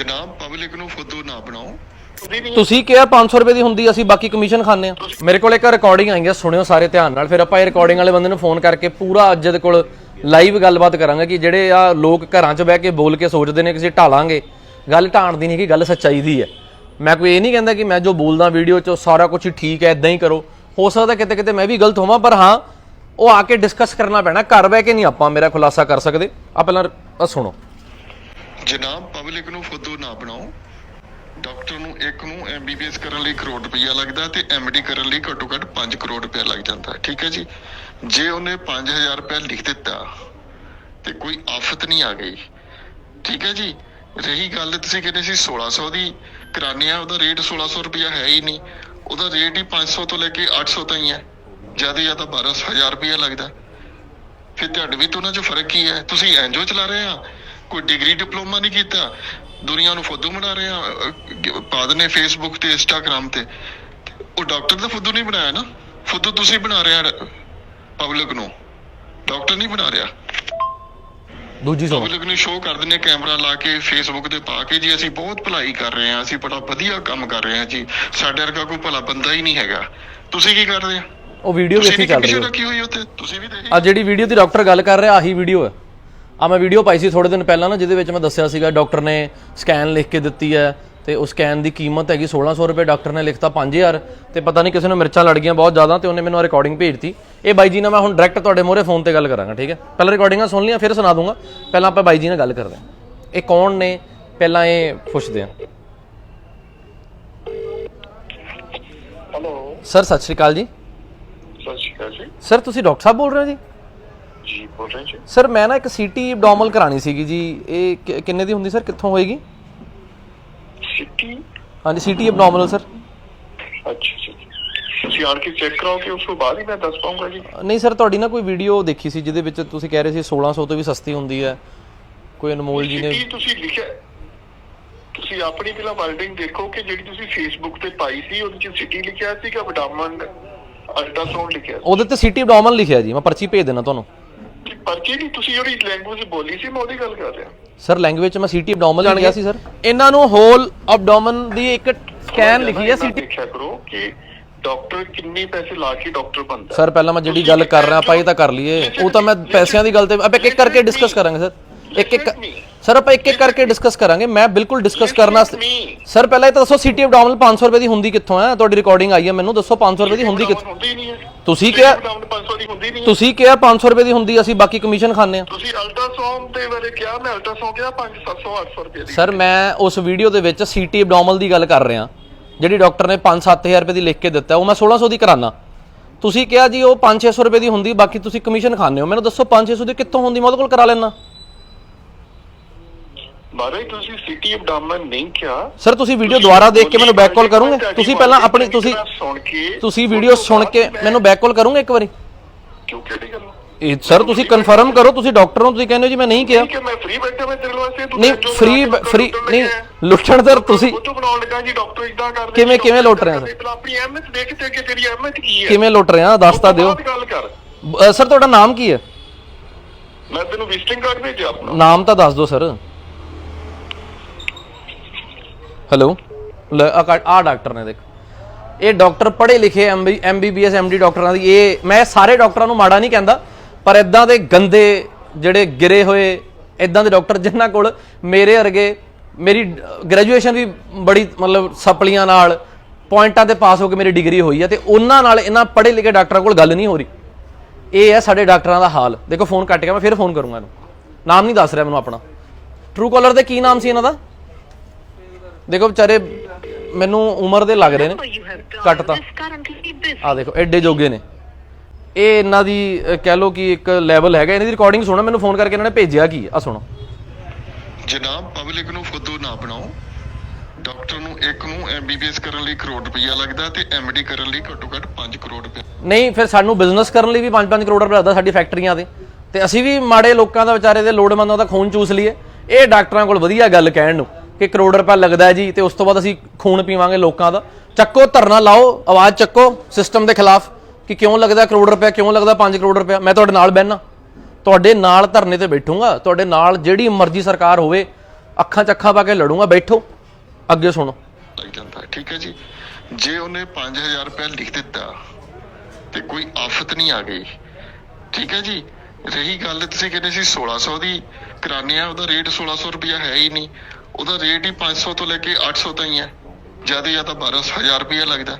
ਜਨਾਬ ਪਬਲਿਕ ਨੂੰ ਫੁੱਦੂ ਨਾ ਬਣਾਓ। ਤੁਸੀਂ ਕਿਹਾ 500 ਰੁਪਏ ਦੀ ਹੁੰਦੀ, ਅਸੀਂ ਬਾਕੀ ਕਮਿਸ਼ਨ ਖਾਂਦੇ ਆ ਮੇਰੇ ਕੋਲ ਇੱਕ ਰਿਕਾਰਡਿੰਗ ਆਈ ਹੈ, ਸੁਣਿਓ ਸਾਰੇ ਧਿਆਨ ਨਾਲ। ਫਿਰ ਆਪਾਂ ਇਹ ਰਿਕਾਰਡਿੰਗ ਵਾਲੇ ਬੰਦੇ ਨੂੰ ਫੋਨ ਕਰਕੇ ਪੂਰਾ ਅੱਜ ਦੇ ਕੋਲ ਲਾਈਵ ਗੱਲਬਾਤ ਕਰਾਂਗੇ ਕਿ ਜਿਹੜੇ ਆ ਲੋਕ ਘਰਾਂ 'ਚ ਬਹਿ ਕੇ ਬੋਲ ਕੇ ਸੋਚਦੇ ਨੇ ਕਿ ਅਸੀਂ ਢਾਲਾਂਗੇ। ਗੱਲ ਢਾਣ ਦੀ ਨਹੀਂ ਕਿ ਗੱਲ ਸੱਚਾਈ ਦੀ ਹੈ। ਮੈਂ ਕੋਈ ਇਹ ਨਹੀਂ ਕਹਿੰਦਾ ਕਿ ਮੈਂ ਜੋ ਬੋਲਦਾ ਵੀਡੀਓ 'ਚ ਸਾਰਾ ਕੁਝ ਠੀਕ ਹੈ ਇਦਾਂ ਹੀ ਕਰੋ। ਹੋ ਸਕਦਾ ਕਿਤੇ ਕਿਤੇ ਮੈਂ ਵੀ ਗਲਤ ਹੋਵਾਂ, ਪਰ ਹਾਂ, ਉਹ ਆ ਕੇ ਡਿਸਕਸ ਕਰਨਾ ਪੈਣਾ। ਘਰ ਬਹਿ ਕੇ ਨਹੀਂ ਆਪਾਂ ਮੇਰਾ ਖੁਲਾਸਾ ਕਰ ਸਕਦੇ। ਆ ਪਹਿਲਾਂ ਸੁਣੋ। ਜਨਾਬ ਪਬਲਿਕ ਨੂੰ ਫੁੱਦੂ ਨਾ ਬਣਾਓ। ਡਾਕਟਰ ਨੂੰ ਇੱਕ ਨੂੰ ਐਮਬੀਬੀਐਸ ਕਰਨ ਲਈ ਕਰੋੜ ਰੁਪਈਆ ਲੱਗਦਾ ਤੇ ਐਮਡੀ ਕਰਨ ਲਈ ਘੱਟੋ ਘੱਟ 5 ਕਰੋੜ ਰੁਪਈਆ ਲੱਗ ਜਾਂਦਾ। ਠੀਕ ਹੈ ਜੀ? ਜੇ ਉਹਨੇ 5000 ਰੁਪਇਆ ਲਿਖ ਦਿੱਤਾ ਤੇ ਕੋਈ ਆਫਤ ਨਹੀਂ ਆ ਗਈ। ਠੀਕ ਹੈ ਜੀ? ਰਹੀ ਗੱਲ ਤੁਸੀਂ ਕਹਿੰਦੇ ਸੀ 1600 ਦੀ ਕਰਾਨੇ ਆ, ਉਹਦਾ ਰੇਟ 1600 ਰੁਪਇਆ ਹੈ ਹੀ ਨਹੀਂ। ਉਹਦਾ ਰੇਟ ਹੀ 500 ਤੋਂ ਲੈ ਕੇ 800 ਤਾਈਂ ਹੈ। ਜ਼ਿਆਦਾ ਜ਼ਿਆਦਾ 12000 ਰੁਪਇਆ ਲੱਗਦਾ। ਫਿਰ ਤੁਹਾਡੇ ਵੀ ਤੋਂ ਉਹਨਾਂ 'ਚ ਫ਼ਰਕ ਕੀ ਹੈ। ਤੁਸੀਂ ਐਨਜੀਓ ਚਲਾ ਰਹੇ ਆ। ਕੋਈ ਡਿਗਰੀ ਡਿਪਲੋਮਾ ਨਹੀਂ ਕੀਤਾ। ਦੁਨੀਆ ਨੂੰ ਫੁੱਦੂ ਬਣਾ ਰਹੇ ਆ ਅਹ, ਪਾ ਦਨੇ ਫੇਸਬੁੱਕ ਤੇ ਇੰਸਟਾਗ੍ਰam ਤੇ। ਉਹ ਡਾਕਟਰ ਦਾ ਫੁੱਦੂ ਨਹੀਂ ਬਣਾਇਆ ਨਾ। ਫੁੱਦੂ ਤੁਸੀਂ ਬਣਾ ਰਹੇ ਆ ਪਬਲਿਕ ਨੂੰ। ਡਾਕਟਰ ਨਹੀਂ ਬਣਾ ਰਿਹਾ। ਦੂਜੀ ਪਬਲਿਕ ਨੂੰ ਸ਼ੋਅ ਕਰ ਦਿੰਦੇ ਕੈਮਰਾ ਲਾ ਕੇ ਫੇਸਬੁੱਕ ਤੇ ਪਾ ਕੇ। ਜੀ ਅਸੀਂ ਬਹੁਤ ਭਲਾਈ ਕਰ ਰਹੇ ਹਾਂ ਅਸੀਂ ਬੜਾ ਵਧੀਆ ਕੰਮ ਕਰ ਰਹੇ ਹਾਂ ਜੀ। ਸਾਡੇ ਵਰਗਾ ਕੋਈ ਭਲਾ ਬੰਦਾ ਹੀ ਨਹੀਂ ਹੈਗਾ। ਤੁਸੀਂ ਕੀ ਕਰਦੇ ਆ ਉਹ ਵੀਡੀਓ ਵੇਖੀ ਚੱਲ ਰਹੀ ਹੈ। ਤੁਸੀਂ ਵੀ ਦੇਖੀ ਆ ਜਿਹੜੀ ਵੀਡੀਓ ਦੀ ਡਾਕਟਰ ਗੱਲ ਕਰ ਰਿਹਾ ਆਹੀ ਵੀਡੀਓ ਹੈ। ਆ ਮੈਂ ਵੀਡੀਓ ਪਾਈ ਸੀ ਥੋੜੇ ਦਿਨ ਪਹਿਲਾਂ ਨਾ ਜਿਹਦੇ ਵਿੱਚ ਮੈਂ ਦੱਸਿਆ ਸੀਗਾ ਡਾਕਟਰ ਨੇ ਸਕੈਨ ਲਿਖ ਕੇ ਦਿੱਤੀ ਹੈ ਤੇ ਉਸ ਸਕੈਨ ਦੀ ਕੀਮਤ ਹੈਗੀ 1600 ਰੁਪਏ ਡਾਕਟਰ ਨੇ ਲਿਖਤਾ 5000 ਤੇ ਪਤਾ ਨਹੀਂ ਕਿਸੇ ਨੂੰ ਮਿਰਚਾਂ ਲੜ ਗਈਆਂ ਬਹੁਤ ਜ਼ਿਆਦਾ ਤੇ ਉਹਨੇ ਮੈਨੂੰ ਰਿਕਾਰਡਿੰਗ ਭੇਜਤੀ। ਇਹ ਬਾਈ ਜੀ ਨਾਲ ਮੈਂ ਹੁਣ ਡਾਇਰੈਕਟ ਤੁਹਾਡੇ ਮੂਹਰੇ ਫੋਨ ਤੇ ਗੱਲ ਕਰਾਂਗਾ ਠੀਕ ਹੈ? ਪਹਿਲਾਂ ਰਿਕਾਰਡਿੰਗਾਂ ਸੁਣ ਲਈਆਂ ਫਿਰ ਸੁਣਾ ਦੂੰਗਾ। ਪਹਿਲਾਂ ਆਪਾਂ ਬਾਈ ਜੀ ਨਾਲ ਗੱਲ ਕਰਦੇ ਹਾਂ। ਇਹ ਕੌਣ ਨੇ? ਪਹਿਲਾਂ ਇਹ ਪੁੱਛਦੇ ਹਾਂ। ਹੈਲੋ ਸਰ ਸਤਿ ਸ਼੍ਰੀ ਅਕਾਲ ਜੀ। ਸਤਿ ਸ਼੍ਰੀ ਅਕਾਲ ਜੀ। ਸਰ ਤੁਸੀਂ ਡਾਕਟਰ ਸਾਹਿਬ ਬੋਲ ਰਹੇ ਹੋ ਜੀ? ਜੀ ਬੋਲ ਰਹੇ ਜੀ। ਸਰ ਮੈਂ ਨਾ ਇੱਕ ਸੀਟੀ ਐਬਡੋਮਲ ਕਰਾਣੀ ਸੀਗੀ ਜੀ। ਇਹ ਕਿ- ਕਿੰਨੇ ਦੀ ਹੁੰਦੀ ਸਰ? ਕਿੱਥੋਂ ਹੋਏਗੀ? ਸਿੱਟੀ ਹਾਂਜੀ ਸੀਟੀ ਐਬਡੋਮਲ ਸਰ। ਅੱਛਾ ਜੀ ਤੁਸੀਂ ਆਣ ਕੇ ਚੈੱਕ ਕਰਾਓਗੇ ਉਸ ਤੋਂ ਬਾਅਦ ਹੀ ਮੈਂ ਦੱਸ ਪਾਉਂਗਾ ਜੀ। ਨਹੀਂ ਸਰ ਤੁਹਾਡੀ ਨਾ ਕੋਈ ਵੀਡੀਓ ਦੇਖੀ ਸੀ ਜਿਹਦੇ ਵਿੱਚ ਤੁਸੀਂ ਕਹਿ ਰਹੇ ਸੀ 1600 ਤੋਂ ਵੀ ਸਸਤੀ ਹੁੰਦੀ ਹੈ। ਕੋਈ ਅਨਮੋਲ ਜੀ ਨੇ ਸਿੱਟੀ ਤੁਸੀਂ ਲਿਖਿਆ ਤੁਸੀਂ ਆਪਣੀ ਪਹਿਲਾਂ ਵਰਡਿੰਗ ਦੇਖੋ ਕਿ ਜਿਹੜੀ ਤੁਸੀਂ ਫੇਸਬੁੱਕ ਤੇ ਪਾਈ ਸੀ ਉਹਦੇ ਚ ਸਿੱਟੀ ਲਿਖਿਆ ਸੀ ਕਿ ਵਿਟਾਮਿਨ ਅਲਟਰਾਸਾਊਂਡ ਲਿਖਿਆ ਸੀ? ਉਹਦੇ ਤੇ ਸੀਟੀ ਐਬਡੋਮਲ ਲਿਖਿਆ ਜੀ। ਮੈਂ ਪਰਚੀ ਭੇਜ ਦੇਣਾ ਤੁਹਾਨੂੰ। ਕਿ ਪਰਚੀ ਨਹੀਂ ਤੁਸੀਂ ਜਿਹੜੀ ਲੈਂਗੁਏਜ ਬੋਲੀ ਸੀ ਮੈਂ ਉਹਦੀ ਗੱਲ ਕਰ ਰਿਹਾ। ਸਰ ਲੈਂਗੁਏਜ ਮੈਂ ਸੀਟੀ ਐਬਡੋਮਲ ਜਾਣ ਗਿਆ ਸੀ ਸਰ ਇਹਨਾਂ ਨੂੰ ਹੋਲ ਐਬਡੋਮਨ ਦੀ ਇੱਕ ਸਕੈਨ ਲਿਖੀ ਹੈ ਸੀਟੀ ਦੇਖਿਆ ਕਰੋ ਕਿ ਡਾਕਟਰ ਕਿੰਨੇ ਪੈਸੇ ਲਾ ਕੇ ਡਾਕਟਰ ਬਣਦਾ। ਸਰ ਪਹਿਲਾਂ ਮੈਂ ਜਿਹੜੀ ਗੱਲ ਕਰ ਰਿਹਾ ਆਪਾਂ ਇਹ ਤਾਂ ਕਰ ਲਈਏ। ਉਹ ਤਾਂ ਮੈਂ ਪੈਸਿਆਂ ਦੀ ਗੱਲ ਤੇ ਆਪਾਂ ਇੱਕ ਇੱਕ ਕਰਕੇ ਡਿਸਕਸ ਕਰਾਂਗੇ ਸਰ ਇੱਕ ਇੱਕ ਸਰ ਆਪਾਂ ਇੱਕ ਇੱਕ ਕਰਕੇ ਡਿਸਕਸ ਕਰਾਂਗੇ। ਮੈਂ ਬਿਲਕੁਲ ਡਿਸਕਸ ਕਰਨਾ ਸਰ ਪਹਿਲਾਂ ਇਹ ਤਾਂ ਦੱਸੋ ਸੀਟੀ ਐਬਡੋਮਲ 500 ਰੁਪਏ ਦੀ ਹੁੰਦੀ ਕਿੱਥੋਂ ਹੈ? ਤੁਹਾਡੀ ਰਿਕਾਰਡਿੰਗ ਆਈ ਹੈ ਮੈਨੂੰ। ਦੱਸੋ 500 ਰੁਪਏ ਦੀ ਹੁੰਦੀ ਕਿੱਥੋਂ? ਤੁਸੀਂ ਕਿਹਾ 500। ਤੁਸੀਂ ਕਿਹਾ 500 ਰੁਪਏ ਦੀ ਹੁੰਦੀ ਅਸੀਂ ਬਾਕੀ ਕਮਿਸ਼ਨ ਖਾਂਦੇ ਆ ਤੁਸੀਂ ਅਲਟਰਾਸਾਊਂਡ ਦੇ ਬਾਰੇ ਕਿਹਾ ਮੈਂ ਅਲਟਰਾਸਾਊਂਡ ਕਿਹਾ 5 700 800 ਰੁਪਏ ਦੀ ਸਰ ਮੈਂ ਉਸ ਵੀਡੀਓ ਦੇ ਵਿੱਚ ਸੀਟੀ ਐਬਡੋਮਲ ਦੀ ਗੱਲ ਕਰ ਰਿਹਾ। ਜਿਹੜੀ ਡਾਕਟਰ ਨੇ 5-7000 ਰੁਪਏ ਦੀ ਲਿਖ ਕੇ ਦਿੱਤਾ ਉਹ ਮੈਂ 1600 ਦੀ ਕਰਾਨਾ। ਤੁਸੀਂ ਕਿਹਾ ਜੀ ਉਹ 5-600 ਰੁਪਏ ਦੀ ਹੁੰਦੀ ਬਾਕੀ ਤੁਸੀਂ ਕਮਿਸ਼ਨ ਖਾਂਦੇ ਹੋ। ਮੈਨੂੰ ਦੱਸੋ 5-600 ਦੀ ਕਿੱਥੋਂ ਹੁੰਦੀ? ਮੈਂ ਉਹਦੇ ਕੋਲ ਕਰਾ ਲੈਣਾ ਮਾਰੇ ਤੁਸੀਂ ਸਿਟੀ ਅਬਡਾਮਨ ਨਹੀਂ ਕਿਹਾ। ਸਰ ਤੁਸੀਂ ਵੀਡੀਓ ਦੁਬਾਰਾ ਦੇਖ ਕੇ ਮੈਨੂੰ ਬੈਕ ਕਾਲ ਕਰੋਗੇ? ਤੁਸੀਂ ਪਹਿਲਾਂ ਆਪਣੀ ਤੁਸੀਂ ਸੁਣ ਕੇ ਤੁਸੀਂ ਵੀਡੀਓ ਸੁਣ ਕੇ ਮੈਨੂੰ ਬੈਕ ਕਾਲ ਕਰੋਗੇ ਇੱਕ ਵਾਰੀ? ਕਿਉਂ ਕਿਹੜੀ ਗੱਲ? ਇਹ ਸਰ ਤੁਸੀਂ ਕਨਫਰਮ ਕਰੋ ਤੁਸੀਂ ਡਾਕਟਰ ਹੋ ਤੁਸੀਂ ਕਹਿੰਦੇ ਹੋ ਜੀ ਮੈਂ ਨਹੀਂ ਕਿਹਾ। ਹੈ ਮੈਂ ਫ੍ਰੀ ਬੈਠਾ ਮੈਂ ਤੇਰੇ ਵਾਸਤੇ ਤੂੰ ਨਹੀਂ ਫ੍ਰੀ ਕੇ ਫ੍ਰੀ ਨਹੀਂ। ਲੁੱਟਣ ਸਰ ਤੁਸੀਂ ਤੋਂ ਬਣਾਉਣ ਲੱਗਾ ਜੀ ਡਾਕਟਰ ਇਦਾਂ ਕਰਦੇ ਕਿਵੇਂ- ਕਿਵੇਂ ਲੁੱਟ ਰਹੇ? ਪਹਿਲਾਂ ਆਪਣੀ ਅਹਿਮੀਅਤ ਦੇਖ ਤੇ ਕਿ ਤੇਰੀ ਅਹਿਮੀਅਤ ਕੀ ਹੈ? ਕਿਵੇਂ ਲੁੱਟ ਰਹੇ ਆ ਦੱਸ ਤਾਂ ਦਿਓ। ਸਰ ਤੁਹਾਡਾ ਨਾਮ ਕੀ ਹੈ? ਮੈਂ ਤੈਨੂੰ ਵਿਜ਼ਿਟਿੰਗ ਕਾਰਡ ਭੇਜਿਆ ਆਪਣਾ। ਨਾਮ ਤਾਂ ਦੱਸ ਦਿਓ ਸਰ ਹੈਲੋ ਲੈ, ਆ ਡਾਕਟਰ ਨੇ ਦੇਖ। ਇਹ ਡਾਕਟਰ ਪੜ੍ਹੇ ਲਿਖੇ ਐਮਬੀਬੀਐਸ ਐਮਡੀ ਡਾਕਟਰਾਂ ਦੀ। ਇਹ ਮੈਂ ਸਾਰੇ ਡਾਕਟਰਾਂ ਨੂੰ ਮਾੜਾ ਨਹੀਂ ਕਹਿੰਦਾ, ਪਰ ਇਦਾਂ ਦੇ ਗੰਦੇ ਜਿਹੜੇ ਗਿਰੇ ਹੋਏ ਇਦਾਂ ਦੇ ਡਾਕਟਰ ਜਿਨ੍ਹਾਂ ਕੋਲ ਮੇਰੇ ਵਰਗੇ, ਮੇਰੀ ਗ੍ਰੈਜੂਏਸ਼ਨ ਵੀ ਬੜੀ ਮਤਲਬ ਸਪਲੀਆਂ ਨਾਲ ਪੁਆਇੰਟਾਂ ਤੇ ਪਾਸ ਹੋ ਕੇ ਮੇਰੀ ਡਿਗਰੀ ਹੋਈ ਹੈ ਤੇ ਉਹਨਾਂ ਨਾਲ ਇਹਨਾਂ ਪੜ੍ਹੇ ਲਿਖੇ ਡਾਕਟਰਾਂ ਕੋਲ ਗੱਲ ਨਹੀਂ ਹੋ ਰਹੀ। ਇਹ ਹੈ ਸਾਡੇ ਡਾਕਟਰਾਂ ਦਾ ਹਾਲ। ਦੇਖੋ, ਫੋਨ ਕੱਟ ਗਿਆ, ਮੈਂ ਫਿਰ ਫੋਨ ਕਰੂੰਗਾ ਇਹਨੂੰ। ਨਾਮ ਨਹੀਂ ਦੱਸ ਰਿਹਾ ਮੈਨੂੰ ਆਪਣਾ। ਟਰੂ ਕਾਲਰ ਦੇ ਕੀ ਨਾਮ ਸੀ ਇਹਨਾਂ ਦਾ? ਦੇਖੋ ਵਿਚਾਰੇ ਮੈਨੂੰ ਉਮਰ ਦੇ ਲੱਗ ਰਹੇ ਨੇ। ਕੱਟਤਾ ਆ ਦੇਖੋ ਐਡੇ ਜੋਗੇ ਨੇ। ਇਹ ਇਹਨਾਂ ਦੀ ਕਹਿ ਲਓ ਕਿ ਇੱਕ ਲੈਵਲ ਹੈਗਾ। ਇਹਨਾਂ ਦੀ ਰਿਕਾਰਡਿੰਗ ਸੁਣੋ ਮੈਨੂੰ ਫੋਨ ਕਰਕੇ ਇਹਨਾਂ ਨੇ ਭੇਜਿਆ ਕੀ ਆ ਸੁਣੋ। ਜਨਾਬ ਪਬਲਿਕ ਨੂੰ ਫੁੱਦੂ ਨਾ ਬਣਾਓ। ਡਾਕਟਰ ਨੂੰ ਇੱਕ ਨੂੰ ਐਮਬੀਬੀਐਸ ਕਰਨ ਲਈ ਕਰੋੜ ਰੁਪਈਆ ਲੱਗਦਾ ਤੇ ਐਮਡੀ ਕਰਨ ਲਈ ਘੱਟੋ ਘੱਟ 5 ਕਰੋੜ ਰੁਪਏ ਨਹੀਂ ਫਿਰ ਸਾਨੂੰ ਬਿਜ਼ਨਸ ਕਰਨ ਲਈ ਵੀ 5-5 ਕਰੋੜ ਰੁਪਏ ਲੱਗਦਾ ਸਾਡੀ ਫੈਕਟਰੀਆਂ ਦੇ। ਤੇ ਅਸੀਂ ਵੀ ਮਾੜੇ ਲੋਕਾਂ ਦਾ ਵਿਚਾਰੇ ਦੇ ਲੋੜਵੰਦਾਂ ਦਾ ਖੂਨ ਚੂਸ ਲਈਏ। ਇਹ ਡਾਕਟਰਾਂ ਕੋਲ ਵਧੀਆ ਗੱਲ ਕਹਿਣ ਨੂੰ। ਕਿ ਕਰੋੜ ਰੁਪਏ ਲੱਗਦਾ ਜੀ ਤੇ ਉਸ ਤੋਂ ਬਾਅਦ ਅਸੀਂ ਖੂਨ ਪੀਵਾਂਗੇ ਲੋਕਾਂ ਦਾ। ਚੱਕੋ, ਧਰਨਾ ਲਾਓ, ਆਵਾਜ਼ ਚੱਕੋ ਸਿਸਟਮ ਦੇ ਖਿਲਾਫ ਕਿ ਕਿਉਂ ਲੱਗਦਾ ਕਰੋੜ ਰੁਪਏ ਕਿਉਂ ਲੱਗਦਾ 5 ਕਰੋੜ ਰੁਪਏ ਮੈਂ ਤੁਹਾਡੇ ਨਾਲ ਬਹਿਣਾ ਤੁਹਾਡੇ ਨਾਲ ਧਰਨੇ ਤੇ ਬੈਠੂੰਗਾ। ਤੁਹਾਡੇ ਨਾਲ ਜਿਹੜੀ ਮਰਜ਼ੀ ਸਰਕਾਰ ਹੋਵੇ, ਅੱਖਾਂ 'ਚ ਪਾ ਕੇ ਲੜੂੰਗਾ। ਬੈਠੋ। ਅੱਗੇ ਸੁਣੋ। ਠੀਕ ਹੈ ਜੀ। ਜੇ ਉਹਨੇ 5000 ਰੁਪਏ ਲਿਖ ਦਿੱਤਾ ਤੇ ਕੋਈ ਆਫਤ ਨਹੀਂ ਆ ਗਈ, ਠੀਕ ਹੈ ਜੀ? ਰਹੀ ਗੱਲ, ਤੁਸੀਂ ਕਹਿੰਦੇ ਸੀ 1600 ਦੀ ਕਰਾਨੇ ਆ ਉਹਦਾ ਰੇਟ 1600 ਰੁਪਇਆ ਹੈ ਹੀ ਨਹੀਂ। ਉਹਦਾ ਰੇਟ ਹੀ 500 ਤੋਂ ਲੈ ਕੇ 800 ਤਾਈਂ ਹੈ। ਜ਼ਿਆਦਾ ਜਾਂ 12000 ਰੁਪਇਆ ਲੱਗਦਾ।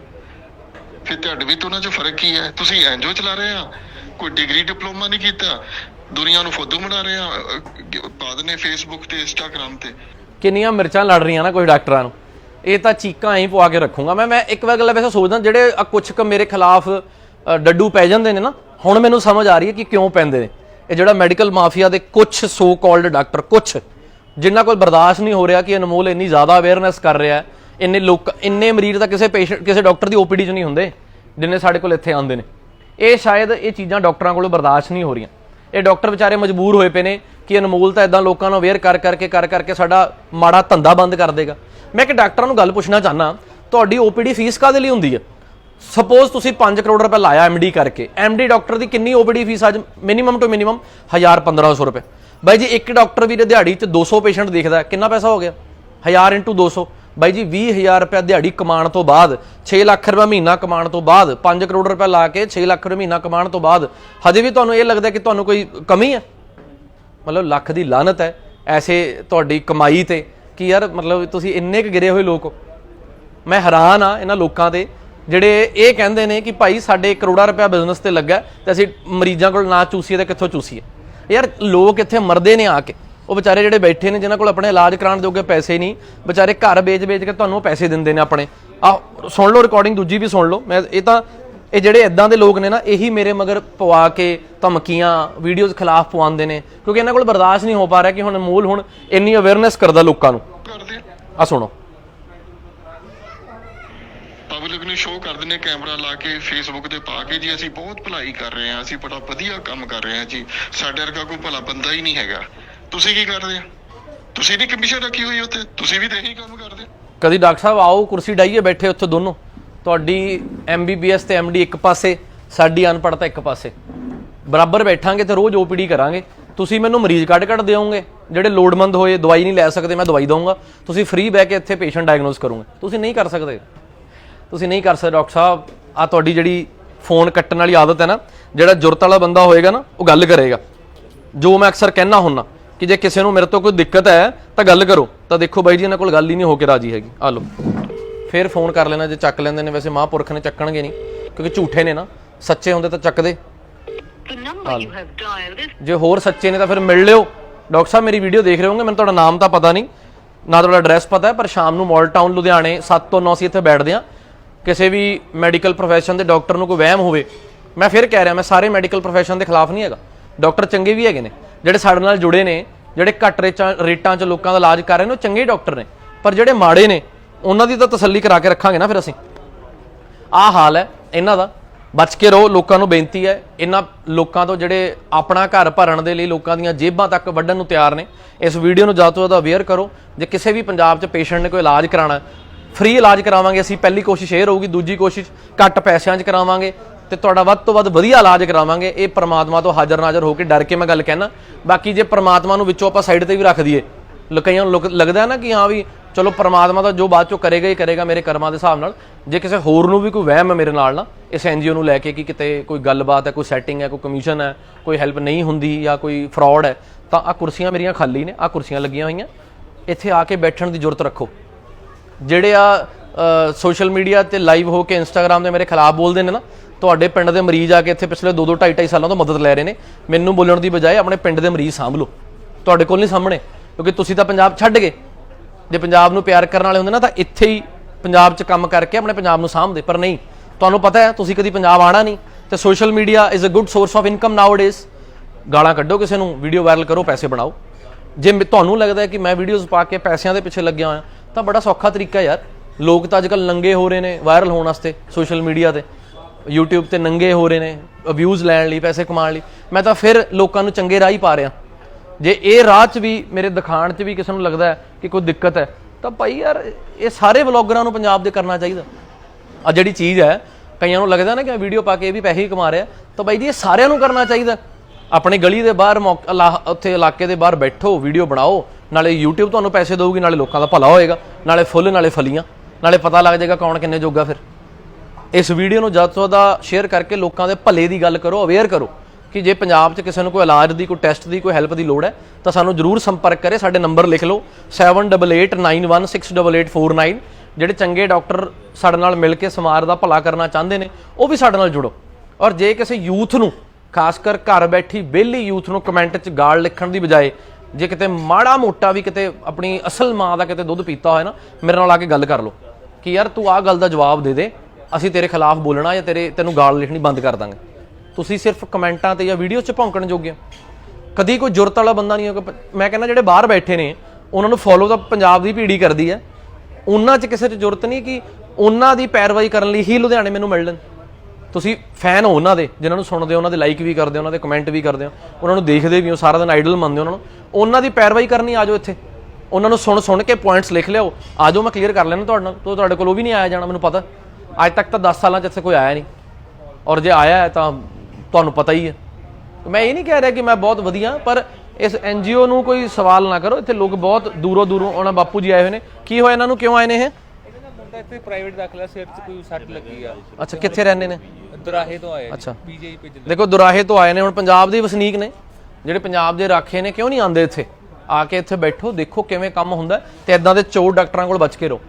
ਫਿਰ ਤੁਹਾਡੇ ਵੀ ਤਾਂ ਉਹਨਾਂ 'ਚ ਫ਼ਰਕ ਕੀ ਹੈ। ਤੁਸੀਂ ਐਨਜੀਓ ਚਲਾ ਰਹੇ ਆ। ਕੋਈ ਡਿਗਰੀ ਡਿਪਲੋਮਾ ਨਹੀਂ ਕੀਤਾ। ਦੁਨੀਆ ਨੂੰ ਫੁੱਦੂ ਬਣਾ ਰਹੇ ਆ। ਅਹ, ਪਾ ਫੇਸਬੁੱਕ ਤੇ ਇੰਸਟਾਗ੍ਰam ਤੇ। ਕਿੰਨੀਆਂ ਮਿਰਚਾਂ ਲੜ ਰਹੀਆਂ ਨਾ ਕੋਈ ਡਾਕਟਰਾਂ ਨੂੰ। ਇਹ ਤਾਂ ਚੀਕਾਂ ਐਂ ਪਵਾ ਕੇ ਰੱਖੂੰਗਾ ਮੈਂ। ਮੈਂ ਇੱਕ ਵਾਰ ਗੱਲ ਵੈਸੇ ਸੋਚਦਾ ਜਿਹੜੇ ਆ ਕੁਛ ਕੁ ਮੇਰੇ ਖਿਲਾਫ ਅ, ਡੱਡੂ ਪੈ ਜਾਂਦੇ ਨੇ ਨਾ ਹੁਣ ਮੈਨੂੰ ਸਮਝ ਆ ਰਹੀ ਹੈ ਕਿ ਕਿਉਂ ਪੈਂਦੇ ਨੇ। ਇਹ ਜਿਹੜਾ ਮੈਡੀਕਲ ਮਾਫੀਆ ਦੇ ਕੁਛ ਸੋ ਕਾਲਡ ਡਾਕਟਰ ਕੁਛ। ਜਿਨ੍ਹਾਂ ਕੋਲ ਬਰਦਾਸ਼ਤ ਨਹੀਂ ਹੋ ਰਿਹਾ ਕਿ ਅਨਮੋਲ ਇੰਨੀ ਜ਼ਿਆਦਾ ਅਵੇਅਰਨੈਸ ਕਰ ਰਿਹਾ ਇੰਨੇ ਲੋਕ, ਇੰਨੇ ਮਰੀਜ਼ ਤਾਂ ਕਿਸੇ ਪੇਸ਼ੈਂਟ ਕਿਸੇ ਡਾਕਟਰ ਦੀ ਓਪੀਡੀ 'ਚ ਨਹੀਂ ਹੁੰਦੇ, ਜਿੰਨੇ ਸਾਡੇ ਕੋਲ ਇੱਥੇ ਆਉਂਦੇ ਨੇ। ਇਹ ਸ਼ਾਇਦ ਇਹ ਚੀਜ਼ਾਂ ਡਾਕਟਰਾਂ ਕੋਲੋਂ ਬਰਦਾਸ਼ਤ ਨਹੀਂ ਹੋ ਰਹੀਆਂ। ਇਹ ਡਾਕਟਰ ਵਿਚਾਰੇ ਮਜਬੂਰ ਹੋਏ ਪਏ ਨੇ ਕਿ ਅਨਮੋਲ ਤਾਂ ਇਦਾਂ ਲੋਕਾਂ ਨੂੰ ਅਵੇਅਰ ਕਰ, ਕਰਕੇ ਕਰ, ਕਰਕੇ ਸਾਡਾ ਮਾੜਾ ਧੰਦਾ ਬੰਦ ਕਰ ਦੇਗਾ। ਮੈਂ ਕਿ ਡਾਕਟਰਾਂ ਨੂੰ ਗੱਲ ਪੁੱਛਣਾ ਚਾਹਨਾ ਤੁਹਾਡੀ ਓਪੀਡੀ ਫੀਸ ਕਾਦੇ ਲਈ ਹੁੰਦੀ ਹੈ? ਸਪੋਜ਼ ਤੁਸੀਂ 5 ਕਰੋੜ ਰੁਪਏ ਲਾਇਆ ਐਮਡੀ ਕਰਕੇ ਐਮਡੀ ਡਾਕਟਰ ਦੀ ਕਿੰਨੀ ਓਪੀਡੀ ਫੀਸ ਅੱਜ ਮਿਨੀਮਮ ਟੂ ਮਿਨੀਮਮ 1000 1500 ਰੁਪਏ। ਬਾਈ ਜੀ, ਇੱਕ ਡਾਕਟਰ ਵੀ ਜੇ ਦਿਹਾੜੀ 'ਚ 200 ਪੇਸ਼ੈਂਟ ਦੇਖਦਾ, ਕਿੰਨਾ ਪੈਸਾ ਹੋ ਗਿਆ? 1000 ਇੰਟੂ 200 ਬਾਈ ਜੀ 20000 ਰੁਪਏ ਦਿਹਾੜੀ ਕਮਾਉਣ ਤੋਂ ਬਾਅਦ 6 ਲੱਖ ਰੁਪਏ ਮਹੀਨਾ ਕਮਾਉਣ ਤੋਂ ਬਾਅਦ 5 ਕਰੋੜ ਰੁਪਏ ਲਾ ਕੇ 6 ਲੱਖ ਰੁਪਏ ਮਹੀਨਾ ਕਮਾਉਣ ਤੋਂ ਬਾਅਦ, ਹਜੇ ਵੀ ਤੁਹਾਨੂੰ ਇਹ ਲੱਗਦਾ ਕਿ ਤੁਹਾਨੂੰ ਕੋਈ ਕਮੀ ਹੈ? ਮਤਲਬ ਲੱਖ ਦੀ ਲਾਨਤ ਹੈ ਐਸੇ ਤੁਹਾਡੀ ਕਮਾਈ ਤੇ, ਕਿ ਯਾਰ ਮਤਲਬ ਤੁਸੀਂ ਇੰਨੇ ਕੁ ਗਿਰੇ ਹੋਏ ਲੋਕ ਮੈਂ ਹੈਰਾਨ ਆ ਇਹਨਾਂ ਲੋਕਾਂ ਤੇ, ਜਿਹੜੇ ਇਹ ਕਹਿੰਦੇ ਨੇ ਕਿ ਭਾਈ, ਸਾਡੇ ਕਰੋੜਾ ਰੁਪਇਆ ਬਿਜ਼ਨਸ ਤੇ ਲੱਗਾ ਹੈ ਤੇ ਅਸੀਂ ਮਰੀਜ਼ਾਂ ਕੋਲ ਨਾ ਚੂਸੀਏ ਤੇ ਕਿੱਥੋਂ ਚੂਸੀਏ? ਯਾਰ ਲੋਕ ਇੱਥੇ ਮਰਦੇ ਨੇ ਆ ਕੇ। ਉਹ ਵਿਚਾਰੇ ਜਿਹੜੇ ਬੈਠੇ ਨੇ ਜਿਨ੍ਹਾਂ ਕੋਲ ਆਪਣੇ ਇਲਾਜ ਕਰਾਉਣ ਜੋਗੇ ਪੈਸੇ ਨਹੀਂ ਵਿਚਾਰੇ ਘਰ ਵੇਚ-ਵੇਚ ਕੇ ਤੁਹਾਨੂੰ ਪੈਸੇ ਦਿੰਦੇ ਨੇ ਆਪਣੇ। ਆ ਸੁਣ ਲਓ ਰਿਕਾਰਡਿੰਗ ਦੂਜੀ ਵੀ ਸੁਣ ਲਓ। ਮੈਂ ਇਹ ਤਾਂ ਇਹ ਜਿਹੜੇ ਇਦਾਂ ਦੇ ਲੋਕ ਨੇ ਨਾ ਇਹੀ ਮੇਰੇ ਮਗਰ ਪਵਾ ਕੇ ਧਮਕੀਆਂ ਵੀਡੀਓਜ਼ ਖਿਲਾਫ ਪਵਾਉਂਦੇ ਨੇ। ਕਿਉਂਕਿ ਇਹਨਾਂ ਕੋਲ ਬਰਦਾਸ਼ਤ ਨਹੀਂ ਹੋ ਪਾ ਰਿਹਾ ਕਿ ਹੁਣ ਮੂਲ ਹੁਣ ਇੰਨੀ ਅਵੇਅਰਨੈਸ ਕਰਦਾ ਲੋਕਾਂ ਨੂੰ। ਆ। ਸੁਣੋ। ਪਬਲਿਕ ਨੂੰ ਸ਼ੋਅ ਕਰ ਦਿੰਦੇ ਕੈਮਰਾ ਲਾ ਕੇ ਫੇਸਬੁੱਕ ਤੇ ਪਾ ਕੇ ਜੀ, ਅਸੀਂ ਬਹੁਤ ਭਲਾਈ ਕਰ ਰਹੇ ਹਾਂ, ਅਸੀਂ ਬੜਾ ਵਧੀਆ ਕੰਮ ਕਰ ਰਹੇ ਹਾਂ ਜੀ। ਸਾਡੇ ਵਰਗਾ ਕੋਈ ਭਲਾ ਬੰਦਾ ਹੀ ਨਹੀਂ ਹੈਗਾ। ਤੁਸੀਂ ਕੀ ਕਰਦੇ ਆ ਤੁਸੀਂ ਵੀ ਕਮਿਸ਼ਨ ਰੱਖੀ ਹੋਈ ਉੱਥੇ, ਤੁਸੀਂ ਵੀ ਤਾਂ ਇਹੀ ਕੰਮ ਕਰਦੇ ਕਦੀ ਡਾਕਟਰ ਸਾਹਿਬ ਆਓ, ਕੁਰਸੀ ਡਾਈਏ ਬੈਠੇ ਉੱਥੇ ਦੋਨੋਂ। ਤੁਹਾਡੀ ਐਮਬੀਬੀਐਸ ਤੇ ਐਮਡੀ ਇੱਕ ਪਾਸੇ, ਸਾਡੀ ਅਨਪੜ੍ਹਤਾ ਇੱਕ ਪਾਸੇ। ਬਰਾਬਰ ਬੈਠਾਂਗੇ ਤੇ ਰੋਜ਼ ਓਪੀਡੀ ਕਰਾਂਗੇ। ਤੁਸੀਂ ਮੈਨੂੰ ਮਰੀਜ਼ ਕੱਢ ਕੱਢ ਦਿਓਗੇ। ਜਿਹੜੇ ਲੋੜਮੰਦ ਹੋਏ, ਦਵਾਈ ਨਹੀਂ ਲੈ ਸਕਦੇ, ਮੈਂ ਦਵਾਈ ਦਊਂਗਾ। ਤੁਸੀਂ ਫ੍ਰੀ ਬਹਿ ਕੇ ਇੱਥੇ ਪੇਸ਼ੈਂਟ ਡਾਇਗਨੋਸ ਕਰੋਗੇ। ਤੁਸੀਂ ਨਹੀਂ ਕਰ ਸਕਦੇ। ਤੁਸੀਂ ਨਹੀਂ ਕਰ ਸਕਦੇ ਡਾਕਟਰ ਸਾਹਿਬ ਆ ਤੁਹਾਡੀ ਜਿਹੜੀ ਫੋਨ ਕੱਟਣ ਵਾਲੀ ਆਦਤ ਹੈ ਨਾ ਜਿਹੜਾ ਜੁਰਤ ਵਾਲਾ ਬੰਦਾ ਹੋਏਗਾ ਨਾ ਉਹ ਗੱਲ ਕਰੇਗਾ। ਜੋ ਮੈਂ ਅਕਸਰ ਕਹਿਣਾ ਹੁੰਨਾ ਕਿ ਜੇ ਕਿਸੇ ਨੂੰ ਮੇਰੇ ਤੋਂ ਕੋਈ ਦਿੱਕਤ ਹੈ ਤਾਂ ਗੱਲ ਕਰੋ। ਤਾਂ ਦੇਖੋ ਬਾਈ ਜੀ ਇਹਨਾਂ ਕੋਲ ਗੱਲ ਹੀ ਨਹੀਂ ਹੋ ਕੇ ਰਾਜੀ ਹੈਗੀ। ਆ ਲਓ। ਫਿਰ ਫੋਨ ਕਰ ਲੈਣਾ ਜੇ ਚੱਕ ਲੈਂਦੇ ਨੇ ਵੈਸੇ ਮਹਾਂਪੁਰਖ ਨੇ ਚੱਕਣਗੇ ਨਹੀਂ ਕਿਉਂਕਿ ਝੂਠੇ ਨੇ ਨਾ। ਸੱਚੇ ਹੁੰਦੇ ਤਾਂ ਚੱਕਦੇ ਜੇ ਹੋਰ ਸੱਚੇ ਨੇ ਤਾਂ ਫਿਰ ਮਿਲ ਲਿਓ। ਡਾਕਟਰ ਸਾਹਿਬ ਮੇਰੀ ਵੀਡੀਓ ਦੇਖ ਰਹੇ ਹੋਗੇ ਮੈਨੂੰ ਤੁਹਾਡਾ ਨਾਮ ਤਾਂ ਪਤਾ ਨਹੀਂ। ਨਾ ਤੁਹਾਡਾ ਐਡਰੈਸ ਪਤਾ ਹੈ ਪਰ ਸ਼ਾਮ ਨੂੰ ਮਾਲ ਟਾਊਨ ਲੁਧਿਆਣੇ 7 ਤੋਂ 9 ਅਸੀਂ ਇੱਥੇ ਬੈਠਦੇ ਹਾਂ। ਕਿਸੇ ਵੀ ਮੈਡੀਕਲ ਪ੍ਰੋਫੈਸ਼ਨ ਦੇ ਡਾਕਟਰ ਨੂੰ ਕੋਈ ਵਹਿਮ ਹੋਵੇ, ਮੈਂ ਫਿਰ ਕਹਿ ਰਿਹਾ, ਮੈਂ ਸਾਰੇ ਮੈਡੀਕਲ ਪ੍ਰੋਫੈਸ਼ਨ ਦੇ ਖਿਲਾਫ ਨਹੀਂ ਹੈਗਾ। ਡਾਕਟਰ ਚੰਗੇ ਵੀ ਹੈਗੇ ਨੇ, ਜਿਹੜੇ ਸਾਡੇ ਨਾਲ ਜੁੜੇ ਨੇ, ਜਿਹੜੇ ਘੱਟ ਰੇਟਾਂ ਰੇਟਾਂ 'ਚ ਲੋਕਾਂ ਦਾ ਇਲਾਜ ਕਰ ਰਹੇ ਨੇ, ਉਹ ਚੰਗੇ ਡਾਕਟਰ ਨੇ। ਪਰ ਜਿਹੜੇ ਮਾੜੇ ਨੇ, ਉਹਨਾਂ ਦੀ ਤਾਂ ਤਸੱਲੀ ਕਰਾ ਕੇ ਰੱਖਾਂਗੇ ਨਾ ਫਿਰ ਅਸੀਂ। ਆਹ ਹਾਲ ਹੈ ਇਹਨਾਂ ਦਾ। ਬਚ ਕੇ ਰਹੋ, ਲੋਕਾਂ ਨੂੰ ਬੇਨਤੀ ਹੈ, ਇਹਨਾਂ ਲੋਕਾਂ ਤੋਂ ਜਿਹੜੇ ਆਪਣਾ ਘਰ ਭਰਨ ਦੇ ਲਈ ਲੋਕਾਂ ਦੀਆਂ ਜੇਬਾਂ ਤੱਕ ਵੱਢਣ ਨੂੰ ਤਿਆਰ ਨੇ, ਇਸ ਵੀਡੀਓ ਨੂੰ ਜ਼ਿਆਦਾ ਤੋਂ ਜ਼ਿਆਦਾ ਅਵੇਅਰ ਕਰੋ। ਜੇ ਕਿਸੇ ਵੀ ਪੰਜਾਬ 'ਚ ਪੇਸ਼ੈਂਟ ਨੇ ਕੋਈ ਇਲਾਜ ਕਰਾਉਣਾ ਫ੍ਰੀ ਇਲਾਜ ਕਰਾਵਾਂਗੇ, ਅਸੀਂ ਪਹਿਲੀ ਕੋਸ਼ਿਸ਼ ਇਹ ਰਹੂਗੀ, ਦੂਜੀ ਕੋਸ਼ਿਸ਼ ਘੱਟ ਪੈਸਿਆਂ 'ਚ ਕਰਾਵਾਂਗੇ ਤੇ ਤੁਹਾਡਾ ਵੱਧ ਤੋਂ ਵੱਧ ਵਧੀਆ ਇਲਾਜ ਕਰਾਵਾਂਗੇ। ਇਹ ਪ੍ਰਮਾਤਮਾ ਤੋਂ ਹਾਜ਼ਰ ਨਾਜ਼ਰ ਹੋ ਕੇ ਡਰ ਕੇ ਮੈਂ ਗੱਲ ਕਹਿਣਾ। ਬਾਕੀ ਜੇ ਪ੍ਰਮਾਤਮਾ ਨੂੰ ਵਿੱਚੋਂ ਆਪਾਂ ਸਾਈਡ ਤੇ ਵੀ ਰੱਖ ਦਈਏ ਲੋਕਾਂ ਨੂੰ ਲੋਕ- ਲੱਗਦਾ ਨਾ ਕਿ ਹਾਂ ਵੀ ਚਲੋ ਪ੍ਰਮਾਤਮਾ ਦਾ ਜੋ ਬਾਅਦ ਚੋਂ ਕਰੇਗਾ ਹੀ ਕਰੇਗਾ ਮੇਰੇ ਕਰਮਾਂ ਦੇ ਹਿਸਾਬ ਨਾਲ। ਜੇ ਕਿਸੇ ਹੋਰ ਨੂੰ ਵੀ ਕੋਈ ਵਹਿਮ ਹੈ ਮੇਰੇ ਨਾਲ ਨਾ, ਇਸ ਐਨਜੀਓ ਨੂੰ ਲੈ ਕੇ ਕਿ ਕਿਤੇ ਕੋਈ ਗੱਲਬਾਤ ਹੈ, ਕੋਈ ਸੈਟਿੰਗ ਹੈ, ਕੋਈ ਕਮਿਸ਼ਨ ਹੈ, ਕੋਈ ਹੈਲਪ ਨਹੀਂ ਹੁੰਦੀ ਜਾਂ ਕੋਈ ਫਰਾਡ ਹੈ, ਤਾਂ ਆ ਕੁਰਸੀਆਂ ਮੇਰੀਆਂ ਖਾਲੀ ਨੇ ਆ ਕੁਰਸੀਆਂ ਲੱਗੀਆਂ ਹੋਈਆਂ। ਇੱਥੇ ਆ ਕੇ ਬੈਠਣ ਦੀ ਜ਼ਰੂਰਤ ਰੱਖੋ। ਜਿਹੜੇ ਆ ਸੋਸ਼ਲ ਮੀਡੀਆ ਤੇ ਲਾਈਵ ਹੋ ਕੇ ਇੰਸਟਾਗ੍ਰam ਤੇ ਮੇਰੇ ਖਿਲਾਫ ਬੋਲਦੇ ਨੇ ਨਾ, ਤੁਹਾਡੇ ਪਿੰਡ ਦੇ ਮਰੀਜ਼ ਆ ਕੇ ਇੱਥੇ ਪਿਛਲੇ 2-2 2.5 ਸਾਲਾਂ ਤੋਂ ਮਦਦ ਲੈ ਰਹੇ ਨੇ। ਮੈਨੂੰ ਬੋਲਣ ਦੀ ਬਜਾਏ ਆਪਣੇ ਪਿੰਡ ਦੇ ਮਰੀਜ਼ ਸਾਂਭ ਲਓ। ਤੁਹਾਡੇ ਕੋਲ ਨਹੀਂ ਸਾਹਮਣੇ, ਕਿਉਂਕਿ ਤੁਸੀਂ ਤਾਂ ਪੰਜਾਬ ਛੱਡ ਗਏ। ਜੇ ਪੰਜਾਬ ਨੂੰ ਪਿਆਰ ਕਰਨ ਵਾਲੇ ਹੁੰਦੇ ਨਾ, ਤਾਂ ਇੱਥੇ ਹੀ ਪੰਜਾਬ 'ਚ ਕੰਮ ਕਰਕੇ ਆਪਣੇ ਪੰਜਾਬ ਨੂੰ ਸਾਂਭਦੇ, ਪਰ ਨਹੀਂ। ਤੁਹਾਨੂੰ ਪਤਾ ਹੈ, ਤੁਸੀਂ ਕਦੀ ਪੰਜਾਬ ਆਣਾ ਨਹੀਂ, ਤੇ social media is a good source of income nowadays ਗਾਲਾਂ ਕੱਢੋ ਕਿਸੇ ਨੂੰ ਵੀਡੀਓ ਵਾਇਰਲ ਕਰੋ, ਪੈਸੇ ਬਣਾਓ। ਜੇ ਮੈਂ- ਤੁਹਾਨੂੰ ਲੱਗਦਾ ਹੈ ਕਿ ਮੈਂ ਵੀਡੀਓਜ਼ ਪਾ ਕੇ ਪੈਸਿਆਂ ਦੇ ਪਿੱਛੇ ਲੱਗਿਆ ਹੋਇਆ ਤਾਂ ਬੜਾ ਸੌਖਾ ਤਰੀਕਾ ਯਾਰ। ਲੋਕ ਤਾਂ ਅੱਜਕੱਲ ਨੰਗੇ ਹੋ ਰਹੇ ਨੇ ਵਾਇਰਲ ਹੋਣ ਵਾਸਤੇ ਸੋਸ਼ਲ ਮੀਡੀਆ ਤੇ। YouTube ਤੇ ਨੰਗੇ ਹੋ ਰਹੇ ਨੇ ਵਿਊਜ਼ ਲੈਣ ਲਈ, ਪੈਸੇ ਕਮਾਉਣ ਲਈ। ਮੈਂ ਤਾਂ ਫਿਰ ਲੋਕਾਂ ਨੂੰ ਚੰਗੇ ਰਾਹ ਹੀ ਪਾ ਰਿਹਾ। ਜੇ ਇਹ ਰਾਹ 'ਚ ਵੀ ਮੇਰੇ ਦਿਖਾਣ 'ਚ ਵੀ ਕਿਸੇ ਨੂੰ ਲੱਗਦਾ ਕਿ ਕੋਈ ਦਿੱਕਤ ਹੈ, ਤਾਂ ਭਾਈ ਯਾਰ, ਇਹ ਸਾਰੇ ਵਲੌਗਰਾਂ ਨੂੰ ਪੰਜਾਬ ਦੇ ਕਰਨਾ ਚਾਹੀਦਾ। ਆ ਜਿਹੜੀ ਚੀਜ਼ ਹੈ, ਕਈਆਂ ਨੂੰ ਲੱਗਦਾ ਨਾ ਕਿ ਵੀਡੀਓ ਪਾ ਕੇ ਇਹ ਵੀ ਪੈਸੇ ਹੀ ਕਮਾ ਰਿਹਾ। ਤਾਂ ਬਾਈ ਜੀ, ਇਹ ਸਾਰਿਆਂ ਨੂੰ ਕਰਨਾ ਚਾਹੀਦਾ। ਆਪਣੀ ਗਲੀ ਦੇ ਬਾਹਰ ਮੌਕ- ਇਲਾ- ਉੱਥੇ ਇਲਾਕੇ ਦੇ ਬਾਹਰ ਬੈਠੋ ਵੀਡੀਓ ਬਣਾਓ, ਨਾਲੇ YouTube ਤੁਹਾਨੂੰ ਪੈਸੇ ਦੇਊਗੀ, ਨਾਲੇ ਲੋਕਾਂ ਦਾ ਭਲਾ ਹੋਏਗਾ, ਨਾਲੇ ਫੁੱਲ, ਨਾਲੇ ਫਲੀਆਂ, ਨਾਲੇ ਪਤਾ ਲੱਗ ਜਾਏਗਾ ਕੌਣ ਕਿੰਨੇ ਜੋਗਾ ਫਿਰ। ਇਸ ਵੀਡੀਓ ਨੂੰ ਜ਼ਿਆਦਾ ਤੋਂ ਜ਼ਿਆਦਾ ਸ਼ੇਅਰ ਕਰਕੇ ਲੋਕਾਂ ਦੇ ਭਲੇ ਦੀ ਗੱਲ ਕਰੋ ਅਵੇਅਰ ਕਰੋ, ਕਿ ਜੇ ਪੰਜਾਬ 'ਚ ਕਿਸੇ ਨੂੰ ਕੋਈ ਇਲਾਜ ਦੀ, ਕੋਈ ਟੈਸਟ ਦੀ, ਕੋਈ ਹੈਲਪ ਦੀ ਲੋੜ ਹੈ, ਤਾਂ ਸਾਨੂੰ ਜਰੂਰ ਸੰਪਰਕ ਕਰੇ, ਸਾਡੇ ਨੰਬਰ ਲਿਖ ਲਓ 7889168849 ਜਿਹੜੇ ਚੰਗੇ ਡਾਕਟਰ ਸਾਡੇ ਨਾਲ ਮਿਲ ਕੇ ਸਮਾਜ ਦਾ ਭਲਾ ਕਰਨਾ ਚਾਹੁੰਦੇ ਨੇ, ਉਹ ਵੀ ਸਾਡੇ ਨਾਲ ਜੁੜੋ। ਔਰ ਜੇ ਕਿਸੇ ਯੂਥ ਨੂੰ ਖਾਸ ਕਰ ਘਰ ਬੈਠੀ ਬੇਲੀ ਯੂਥ ਨੂੰ ਕਮੈਂਟ 'ਚ ਗਾਲ ਲਿਖਣ ਦੀ ਬਜਾਏ, ਜੇ ਕਿਤੇ ਮਾੜਾ ਮੋਟਾ ਵੀ ਕਿਤੇ ਆਪਣੀ ਅਸਲ ਮਾਂ ਦਾ ਕਿਤੇ ਦੁੱਧ ਪੀਤਾ ਹੋਇਆ ਨਾ, ਮੇਰੇ ਨਾਲ ਆ ਕੇ ਗੱਲ ਕਰ ਲਓ ਕਿ ਯਾਰ ਤੂੰ ਆਹ ਗੱਲ ਦਾ ਜਵਾਬ ਦੇ ਦੇ, ਅਸੀਂ ਤੇਰੇ ਖਿਲਾਫ ਬੋਲਣਾ ਜਾਂ ਤੇਰੇ, ਤੈਨੂੰ ਗਾਲ ਲਿਖਣੀ ਬੰਦ ਕਰ ਦਾਂਗੇ। ਤੁਸੀਂ ਸਿਰਫ ਕਮੈਂਟਾਂ ਤੇ ਜਾਂ ਵੀਡੀਓ 'ਚ ਭੌਂਕਣ ਜੋਗੇ ਕਦੀ ਕੋਈ ਜੁਰਤ ਵਾਲਾ ਬੰਦਾ ਨਹੀਂ ਹੋਗਾ ਮੈਂ ਕਹਿੰਦਾ ਜਿਹੜੇ ਬਾਹਰ ਬੈਠੇ ਨੇ, ਉਹਨਾਂ ਨੂੰ ਫੋਲੋ ਤਾਂ ਪੰਜਾਬ ਦੀ ਪੀੜੀ ਕਰਦੀ ਹੈ। ਉਹਨਾਂ 'ਚ ਕਿਸੇ 'ਚ ਜੁਰਤ ਨਹੀਂ ਕਿ ਉਹਨਾਂ ਦੀ ਪੈਰਵਾਈ ਕਰਨ ਲਈ ਹੀ ਲੁਧਿਆਣੇ ਮੈਨੂੰ ਮਿਲ ਲੈਣ ਤੁਸੀਂ ਫੈਨ ਹੋ ਉਹਨਾਂ ਦੇ, ਜਿਨ੍ਹਾਂ ਨੂੰ ਸੁਣਦੇ ਹੋ, ਉਹਨਾਂ ਦੇ ਲਾਈਕ ਵੀ ਕਰਦੇ ਹੋ, ਉਹਨਾਂ ਦੇ ਕਮੈਂਟ ਵੀ ਕਰਦੇ ਹੋ, ਉਹਨਾਂ ਨੂੰ ਦੇਖਦੇ ਵੀ ਹੋ, ਸਾਰਾ ਦਿਨ ਆਈਡਲ ਮੰਨਦੇ ਹੋ ਉਹਨਾਂ ਨੂੰ। ਉਹਨਾਂ ਦੀ ਪੈਰਵਾਈ ਕਰਨੀ ਆਜੋ ਇੱਥੇ। ਉਹਨਾਂ ਨੂੰ ਸੁਣ ਸੁਣ ਕੇ ਪੁਆਇੰਟਸ ਲਿਖ ਲਿਓ ਆਜੋ ਮੈਂ ਕਲੀਅਰ ਕਰ ਲੈਣਾ ਤੁਹਾਡੇ ਨਾਲ। ਤੋ ਤੁਹਾਡੇ ਕੋਲ ਉਹ ਵੀ ਨਹੀਂ ਆਇਆ ਜਾਣਾ, ਮੈਨੂੰ ਪਤਾ। ਅੱਜ ਤੱਕ ਤਾਂ 10 ਸਾਲਾਂ 'ਚ ਇੱਥੇ ਕੋਈ ਆਇਆ ਨਹੀਂ। ਔਰ ਜੇ ਆਇਆ ਤਾਂ ਤੁਹਾਨੂੰ ਪਤਾ ਹੀ ਹੈ। ਮੈਂ ਇਹ ਨਹੀਂ ਕਹਿ ਰਿਹਾ ਕਿ ਮੈਂ ਬਹੁਤ ਵਧੀਆ, ਪਰ ਇਸ ਐਨਜੀਓ ਨੂੰ ਕੋਈ ਸਵਾਲ ਨਾ ਕਰੋ। ਇੱਥੇ ਲੋਕ ਬਹੁਤ ਦੂਰੋਂ ਦੂਰੋਂ ਉਹਨਾਂ ਬਾਪੂ ਜੀ ਆਏ ਹੋਏ ਨੇ। ਕੀ ਹੋਇਆ, ਇਹਨਾਂ ਨੂੰ ਕਿਉਂ ਆਏ ਨੇ ਇਹ? ਮੁੰਡਾ ਇੱਥੇ ਪ੍ਰਾਈਵੇਟ ਦਾਖਲਾ ਸਿਰ 'ਚ ਕੋਈ ਸੱਟ ਲੱਗੀ ਆ। ਅੱਛਾ ਕਿੱਥੇ ਰਹਿੰਦੇ ਨੇ? ਦਰਾਹੇ ਤੋਂ ਆਏ ਅੱਛਾ। ਪੀਜੀਆਈ ਭੇਜ ਦੇਖੋ ਦੁਰਾਹੇ ਤੋਂ ਆਏ ਨੇ ਹੁਣ ਪੰਜਾਬ ਦੇ ਵਸਨੀਕ ਨੇ ਜਿਹੜੇ ਪੰਜਾਬ ਦੇ ਰਾਖੇ ਨੇ ਕਿਉਂ ਨਹੀਂ ਆਉਂਦੇ ਇੱਥੇ? ਆ ਕੇ ਇੱਥੇ ਬੈਠੋ ਦੇਖੋ ਕਿਵੇਂ ਕੰਮ ਹੁੰਦਾ ਤੇ ਇਦਾਂ ਦੇ ਚੋਰ ਡਾਕਟਰਾਂ ਕੋਲ ਬਚ ਕੇ ਰਹੋ।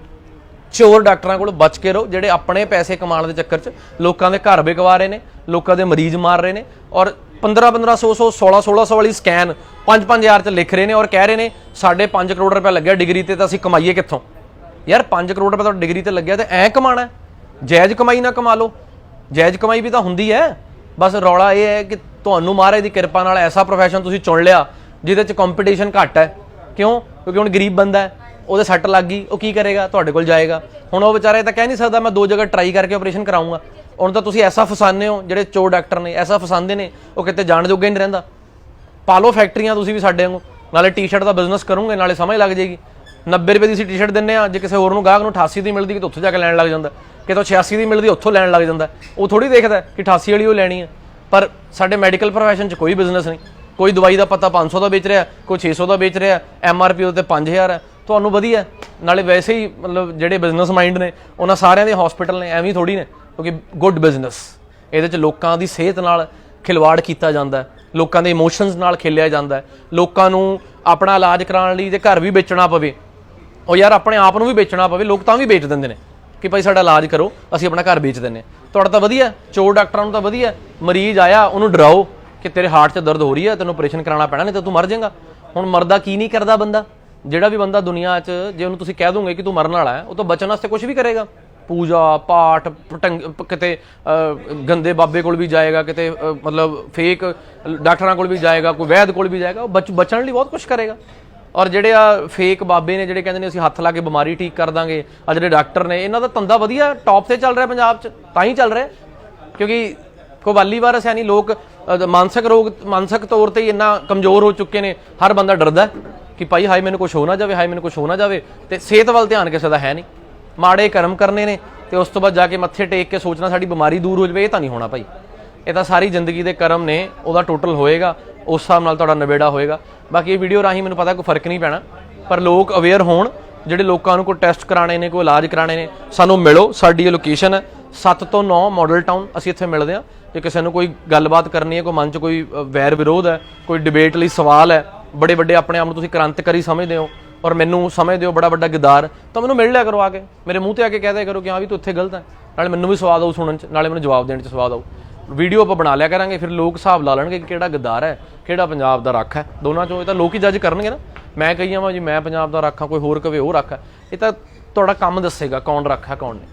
ਚੋਰ ਡਾਕਟਰਾਂ ਕੋਲ ਬਚ ਕੇ ਰਹੋ ਜਿਹੜੇ ਆਪਣੇ ਪੈਸੇ ਕਮਾਉਣ ਦੇ ਚੱਕਰ 'ਚ ਲੋਕਾਂ ਦੇ ਘਰ ਵਿਕਵਾ ਰਹੇ ਨੇ ਲੋਕਾਂ ਦੇ ਮਰੀਜ਼ ਮਾਰ ਰਹੇ ਨੇ ਔਰ 15 1500 16 1600 ਵਾਲੀ ਸਕੈਨ 5 5000 'ਚ ਲਿਖ ਰਹੇ ਨੇ ਔਰ ਕਹਿ ਰਹੇ ਨੇ ਸਾਡੇ 5 ਕਰੋੜ ਰੁਪਏ ਲੱਗਿਆ ਡਿਗਰੀ ਤੇ ਤਾਂ ਅਸੀਂ ਕਮਾਈਏ ਕਿੱਥੋਂ? ਯਾਰ 5 ਕਰੋੜ ਰੁਪਏ ਤਾਂ ਡਿਗਰੀ ਤੇ ਲੱਗਿਆ ਤੇ ਐ ਕਮਾਣਾ ਜਾਇਜ਼ ਕਮਾਈ ਨਾ ਕਮਾ ਲਓ। ਜਾਇਜ਼ ਕਮਾਈ ਵੀ ਤਾਂ ਹੁੰਦੀ ਹੈ। ਬਸ ਰੌਲਾ ਇਹ ਹੈ ਕਿ ਤੁਹਾਨੂੰ ਮਹਾਰਾਜ ਦੀ ਕਿਰਪਾ ਨਾਲ ਐਸਾ ਪ੍ਰੋਫੈਸ਼ਨ ਤੁਸੀਂ ਚੁਣ ਲਿਆ, ਜਿਹਦੇ 'ਚ ਕੰਪੀਟੀਸ਼ਨ ਘੱਟ ਹੈ। ਕਿਉਂ? ਕਿਉਂਕਿ ਹੁਣ ਗਰੀਬ ਬੰਦਾ ਹੈ, ਉਹਦੇ ਸੱਟ ਲੱਗ ਗਈ, ਉਹ ਕੀ ਕਰੇਗਾ? ਤੁਹਾਡੇ ਕੋਲ ਜਾਏਗਾ। ਹੁਣ ਉਹ ਵਿਚਾਰਾ ਇਹ ਤਾਂ ਕਹਿ ਨਹੀਂ ਸਕਦਾ, ਮੈਂ ਦੋ ਜਗ੍ਹਾ ਟਰਾਈ ਕਰਕੇ ਆਪਰੇਸ਼ਨ ਕਰਾਉਂਗਾ ਹੁਣ ਤਾਂ ਤੁਸੀਂ ਐਸਾ ਫਸਾਉਂਦੇ ਹੋ, ਜਿਹੜੇ ਚੋਰ ਡਾਕਟਰ ਨੇ, ਐਸਾ ਫਸਾਉਂਦੇ ਨੇ, ਉਹ ਕਿਤੇ ਜਾਣ ਜੋਗੇ ਨਹੀਂ ਰਹਿੰਦਾ। ਪਾਲੋ ਫੈਕਟਰੀਆਂ ਤੁਸੀਂ ਵੀ ਸਾਡੇ ਵਾਂਗੂ। ਨਾਲੇ ਟੀ-ਸ਼ਰਟ ਦਾ ਬਿਜ਼ਨਸ ਕਰੋਗੇ, ਨਾਲੇ ਸਮਝ ਲੱਗ ਜਾਏਗੀ। 90 ਰੁਪਏ ਦੀ ਅਸੀਂ ਟੀ-ਸ਼ਰਟ ਦਿੰਨੇ ਆ, ਜੇ ਕਿਸੇ ਹੋਰ ਨੂੰ ਗਾਹਕ ਨੂੰ 88 ਦੀ ਮਿਲਦੀ ਕਿ ਉੱਥੇ ਜਾ ਕੇ ਲੈਣ ਲੱਗ ਜਾਂਦਾ। ਕਿਤੋਂ 86 ਦੀ ਮਿਲਦੀ, ਉੱਥੋਂ ਲੈਣ ਲੱਗ ਜਾਂਦਾ। ਉਹ ਥੋੜੀ ਦੇਖਦਾ ਕਿ 88 ਵਾਲੀ ਉਹ ਲੈਣੀ ਹੈ ਪਰ ਸਾਡੇ ਮੈਡੀਕਲ ਪ੍ਰੋਫੈਸ਼ਨ 'ਚ ਕੋਈ ਬਿਜ਼ਨਸ ਨਹੀਂ। ਕੋਈ ਦਵਾਈ ਦਾ ਪਤਾ 500 ਦਾ ਵੇਚ ਰਿਹਾ, ਕੋਈ 600 ਦਾ ਵੇਚ ਰਿਹਾ ਐਮਆਰਪੀ ਉਹਦੇ 5000 ਹੈ ਤੁਹਾਨੂੰ ਵਧੀਆ। ਨਾਲੇ ਵੈਸੇ ਹੀ ਮਤਲਬ ਜਿਹੜੇ ਬਿਜ਼ਨਸ ਮਾਈਂਡ ਨੇ, ਉਹਨਾਂ ਸਾਰਿਆਂ ਦੇ ਹਸਪੀਟਲ ਨੇ, ਐਵੇਂ ਥੋੜੀ ਨੇ, ਕਿਉਂਕਿ ਗੁੱਡ ਬਿਜ਼ਨਸ ਇਹਦੇ 'ਚ ਲੋਕਾਂ ਦੀ ਸਿਹਤ ਨਾਲ ਖਿਲਵਾੜ ਕੀਤਾ ਜਾਂਦਾ ਲੋਕਾਂ ਦੇ ਇਮੋਸ਼ਨਸ ਨਾਲ ਖੇਲਿਆ ਜਾਂਦਾ ਲੋਕਾਂ ਨੂੰ ਆਪਣਾ ਇਲਾਜ ਕਰਾਉਣ ਲਈ ਜੇ ਘਰ ਵੀ ਵੇਚਣਾ ਪਵੇ ਉਹ ਯਾਰ ਆਪਣੇ ਆਪ ਨੂੰ ਵੀ ਵੇਚਣਾ ਪਵੇ, ਲੋਕ ਤਾਂ ਵੀ ਵੇਚ ਦਿੰਦੇ ਨੇ ਕਿ ਭਾਈ ਸਾਡਾ ਇਲਾਜ ਕਰੋ, ਅਸੀਂ ਆਪਣਾ ਘਰ ਵੇਚ ਦਿੰਨੇ ਤੁਹਾਡਾ ਤਾਂ ਵਧੀਆ, ਚੋਰ ਡਾਕਟਰਾਂ ਨੂੰ ਤਾਂ ਵਧੀਆ, ਮਰੀਜ਼ ਆਇਆ, ਉਹਨੂੰ ਡਰਾਓ ਕਿ ਤੇਰੇ ਹਾਰਟ 'ਚ ਦਰਦ ਹੋ ਰਹੀ ਹੈ, ਤੈਨੂੰ ਆਪਰੇਸ਼ਨ ਕਰਾਉਣਾ ਪੈਣਾ, ਨਹੀਂ ਤਾਂ ਤੂੰ ਮਰ ਜਾਏਗਾ। ਹੁਣ ਮਰਦਾ ਕੀ ਨਹੀਂ ਕਰਦਾ ਬੰਦਾ? ਜਿਹੜਾ ਵੀ ਬੰਦਾ ਦੁਨੀਆ 'ਚ, ਜੇ ਉਹਨੂੰ ਤੁਸੀਂ ਕਹਿ ਦੋਗੇ ਕਿ ਤੂੰ ਮਰਨ ਵਾਲਾ ਹੈ, ਉਹ ਤਾਂ ਬਚਣ ਵਾਸਤੇ ਕੁਝ ਵੀ ਕਰੇਗਾ। ਪੂਜਾ, ਪਾਠ, ਪਟੰਗ ਕਿਤੇ ਗੰਦੇ ਬਾਬੇ ਕੋਲ ਵੀ ਜਾਏਗਾ, ਕਿਤੇ ਮਤਲਬ ਫੇਕ ਡਾਕਟਰਾਂ ਕੋਲ ਵੀ ਜਾਏਗਾ, ਕੋਈ ਵੈਦ ਕੋਲ ਵੀ ਜਾਏਗਾ, ਉਹ ਬਚ- ਬਚਣ ਲਈ ਬਹੁਤ ਕੁਝ ਕਰੇਗਾ। ਔਰ ਜਿਹੜੇ ਆ ਫੇਕ ਬਾਬੇ ਨੇ, ਜਿਹੜੇ ਕਹਿੰਦੇ ਨੇ ਅਸੀਂ ਹੱਥ ਲਾ ਕੇ ਬਿਮਾਰੀ ਠੀਕ ਕਰ ਦਾਂਗੇ ਆ ਜਿਹੜੇ ਡਾਕਟਰ ਨੇ, ਇਹਨਾਂ ਦਾ ਧੰਦਾ ਵਧੀਆ ਟੌਪ ਤੇ ਚੱਲ ਰਿਹਾ ਪੰਜਾਬ 'ਚ, ਤਾਂ ਹੀ ਚੱਲ ਰਿਹਾ। ਕਿਉਂਕਿ ਕੋਵਾਲੀ ਵਾਰਸ ਯਾਨੀ ਲੋਕ ਮਾਨਸਿਕ ਰੋਗ, ਮਾਨਸਿਕ ਤੌਰ ਤੇ ਹੀ ਇੰਨਾ ਕਮਜ਼ੋਰ ਹੋ ਚੁੱਕੇ ਨੇ, ਹਰ ਬੰਦਾ ਡਰਦਾ ਕਿ ਭਾਈ ਹਾਏ ਮੈਨੂੰ ਕੁਝ ਹੋ ਨਾ ਜਾਵੇ, ਹਾਏ ਮੈਨੂੰ ਕੁਝ ਹੋ ਨਾ ਜਾਵੇ, ਤੇ ਸਿਹਤ ਵੱਲ ਧਿਆਨ ਕਿਸੇ ਦਾ ਹੈ ਨਹੀਂ। ਮਾੜੇ ਕਰਮ ਕਰਨੇ ਨੇ, ਤੇ ਉਸ ਤੋਂ ਬਾਅਦ ਜਾ ਕੇ ਮੱਥੇ ਟੇਕ ਕੇ ਸੋਚਣਾ ਸਾਡੀ ਬਿਮਾਰੀ ਦੂਰ ਹੋ ਜਾਵੇ, ਇਹ ਤਾਂ ਨਹੀਂ ਹੋਣਾ ਭਾਈ। ਇਹ ਤਾਂ ਸਾਰੀ ਜ਼ਿੰਦਗੀ ਦੇ ਕਰਮ ਨੇ, ਉਹਦਾ ਟੋਟਲ ਹੋਏਗਾ, ਉਸ ਹਿਸਾਬ ਨਾਲ ਤੁਹਾਡਾ ਨਵੇੜਾ ਹੋਏਗਾ। ਬਾਕੀ ਇਹ ਵੀਡੀਓ ਰਾਹੀਂ ਮੈਨੂੰ ਪਤਾ ਕੋਈ ਫ਼ਰਕ ਨਹੀਂ ਪੈਣਾ, ਪਰ ਲੋਕ ਅਵੇਅਰ ਹੋਣ, ਜਿਹੜੇ ਲੋਕਾਂ ਨੂੰ ਕੋਈ ਟੈਸਟ ਕਰਾਣੇ ਨੇ, ਕੋਈ ਇਲਾਜ ਕਰਾਣੇ ਨੇ, ਸਾਨੂੰ ਮਿਲੋ, ਸਾਡੀ ਇਹ ਲੋਕੇਸ਼ਨ ਹੈ। 7 ਤੋਂ 9 ਮਾਡਲ ਟਾਊਨ ਅਸੀਂ ਇੱਥੇ ਮਿਲਦੇ ਹਾਂ। ਜੇ ਕਿਸੇ ਨੂੰ ਕੋਈ ਗੱਲਬਾਤ ਕਰਨੀ ਹੈ, ਕੋਈ ਮਨ 'ਚ ਕੋਈ ਵੈਰ ਵਿਰੋਧ ਹੈ, ਕੋਈ ਡਿਬੇਟ ਲਈ ਸਵਾਲ ਹੈ, ਬੜੇ ਵੱਡੇ ਆਪਣੇ ਆਪ ਨੂੰ ਤੁਸੀਂ ਕ੍ਰਾਂਤਕਾਰੀ ਸਮਝਦੇ ਹੋ ਔਰ ਮੈਨੂੰ ਸਮਝਦੇ ਹੋ, ਬੜਾ ਵੱਡਾ ਗਿਦਾਰ, ਤਾਂ ਮੈਨੂੰ ਮਿਲ ਲਿਆ ਕਰੋ ਆ ਕੇ। ਮੇਰੇ ਮੂੰਹ ਤੇ ਆ ਕੇ ਕਹਿ ਦਿਆ ਕਰੋ ਕਿ ਹਾਂ ਵੀ ਤੂੰ ਇੱਥੇ ਗਲਤ ਹੈ। ਨਾਲੇ ਮੈਨੂੰ ਵੀ ਸਵਾਦ ਆਉ ਸੁਣਨ 'ਚ, ਨਾਲੇ ਮੈਨੂੰ ਜਵਾਬ ਦੇਣ 'ਚ ਸਵਾਦ ਆਉ ਵੀਡੀਓ ਆਪਾਂ ਬਣਾ ਲਿਆ ਕਰਾਂਗੇ, ਫਿਰ ਲੋਕ ਹਿਸਾਬ ਲਾ ਲੈਣਗੇ ਕਿ ਕਿਹੜਾ ਗਦਾਰ ਹੈ, ਕਿਹੜਾ ਪੰਜਾਬ ਦਾ ਰੱਖ ਹੈ। ਦੋਨਾਂ ਚੋਂ ਇਹ ਤਾਂ ਲੋਕ ਹੀ ਜੱਜ ਕਰਨਗੇ ਨਾ। ਮੈਂ ਕਹੀ ਜਾਵਾਂ ਜੀ, ਮੈਂ ਪੰਜਾਬ ਦਾ ਰੱਖ ਹਾਂ, ਕੋਈ ਹੋਰ ਕਵੇ ਉਹ ਰੱਖ ਹੈ। ਇਹ ਤਾਂ ਤੁਹਾਡਾ ਕੰਮ ਦੱਸੇਗਾ ਕੌਣ ਰੱਖ ਹੈ, ਕੌਣ ਨਹੀਂ।